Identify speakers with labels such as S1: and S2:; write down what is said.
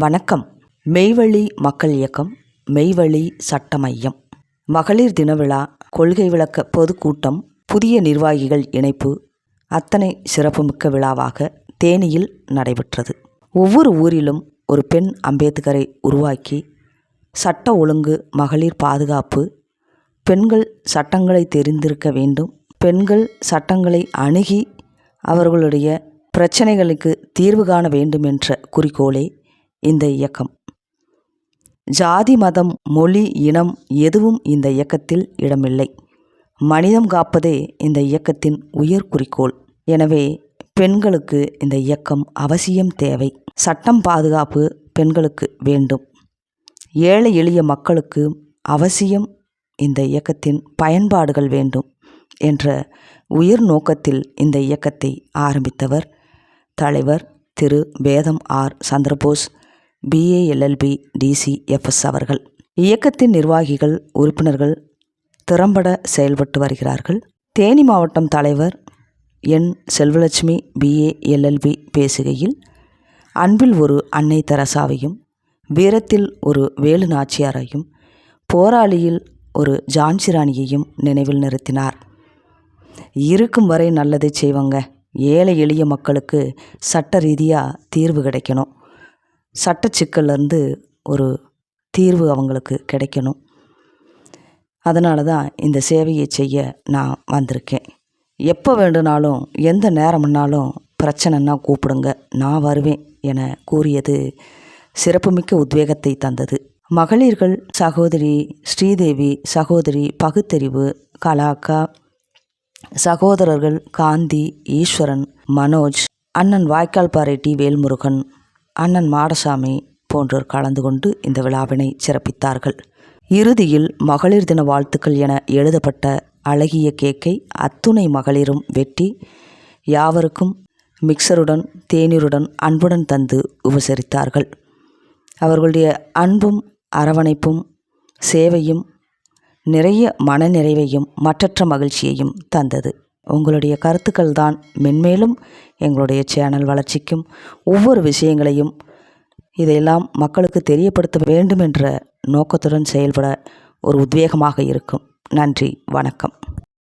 S1: வணக்கம். மெய்வழி மக்கள் இயக்கம் மெய்வழி சட்ட மையம் மகளிர் தின விழா கொள்கை விளக்க பொதுக்கூட்டம் புதிய நிர்வாகிகள் இணைப்பு அத்தனை சிறப்புமிக்க விழாவாக தேனியில் நடைபெற்றது. ஒவ்வொரு ஊரிலும் ஒரு பெண் அம்பேத்கரை உருவாக்கி சட்ட ஒழுங்கு மகளிர் பாதுகாப்பு பெண்கள் சட்டங்களை தெரிந்திருக்க வேண்டும் பெண்கள் சட்டங்களை அணுகி அவர்களுடைய பிரச்சனைகளுக்கு தீர்வு காண வேண்டும் என்ற குறிக்கோளே இந்த இயக்கம். ஜாதி மதம் மொழி இனம் எதுவும் இந்த இயக்கத்தில் இடமில்லை. மனிதம் காப்பதே இந்த இயக்கத்தின் உயர் குறிக்கோள். எனவே பெண்களுக்கு இந்த இயக்கம் அவசியம் தேவை. சட்டம் பாதுகாப்பு பெண்களுக்கு வேண்டும். ஏழை எளிய மக்களுக்கு அவசியம் இந்த இயக்கத்தின் பயன்பாடுகள் வேண்டும் என்ற உயர் நோக்கத்தில் இந்த இயக்கத்தை ஆரம்பித்தவர் தலைவர் திரு. வேதம் ஆர். சந்திரபோஸ். பிஏஎல்எல்பி டிசிஎஃப்எஸ் அவர்கள். இயக்கத்தின் நிர்வாகிகள் உறுப்பினர்கள் திறம்பட செயல்பட்டு வருகிறார்கள். தேனி மாவட்டம் தலைவர் என். செல்வலட்சுமி பிஏஎல்எல்பி பேசுகையில் அன்பில் ஒரு அன்னை தெரசாவையும் வீரத்தில் ஒரு வேலு நாச்சியாரையும் போராளியில் ஒரு ஜான்சிராணியையும் நினைவில் நிறுத்தினார். இருக்கும் வரை நல்லதை செய்வாங்க. ஏழை எளிய மக்களுக்கு சட்ட ரீதியாக தீர்வு கிடைக்கணும். சட்ட சிக்கல்லேருந்து ஒரு தீர்வு அவங்களுக்கு கிடைக்கணும். அதனால தான் இந்த சேவையை செய்ய நான் வந்திருக்கேன். எப்போ வேண்டுனாலும் எந்த நேரம்னாலும் பிரச்சனைன்னா கூப்பிடுங்க. நான் வருவேன் என கூறியது சிறப்புமிக்க உத்வேகத்தை தந்தது. மகளிர்கள் சகோதரி ஸ்ரீதேவி சகோதரி பகுத்தறிவு கலாக்கா சகோதரர்கள் காந்தி ஈஸ்வரன் மனோஜ் அண்ணன் வாய்க்கால்பாறை டி வேல்முருகன் அண்ணன் மாடசாமி போன்றோர் கலந்து கொண்டு இந்த விழாவினை சிறப்பித்தார்கள். இறுதியில் மகளிர் தின வாழ்த்துக்கள் என எழுதப்பட்ட அழகிய கேக்கை அத்துணை மகளிரும் வெட்டி யாவருக்கும் மிக்சருடன் தேநீருடன் அன்புடன் தந்து உபசரித்தார்கள். அவர்களுடைய அன்பும் அரவணைப்பும் சேவையும் நிறைய மனநிறைவையும் மற்றற்ற மகிழ்ச்சியையும் தந்தது. உங்களுடைய கருத்துக்கள் தான் மென்மேலும் எங்களுடைய சேனல் வளர்ச்சிக்கும் ஒவ்வொரு விஷயங்களையும் இதையெல்லாம் மக்களுக்கு தெரியப்படுத்த வேண்டும் என்ற நோக்கத்துடன் செயல்பட ஒரு உத்வேகமாக இருக்கும். நன்றி வணக்கம்.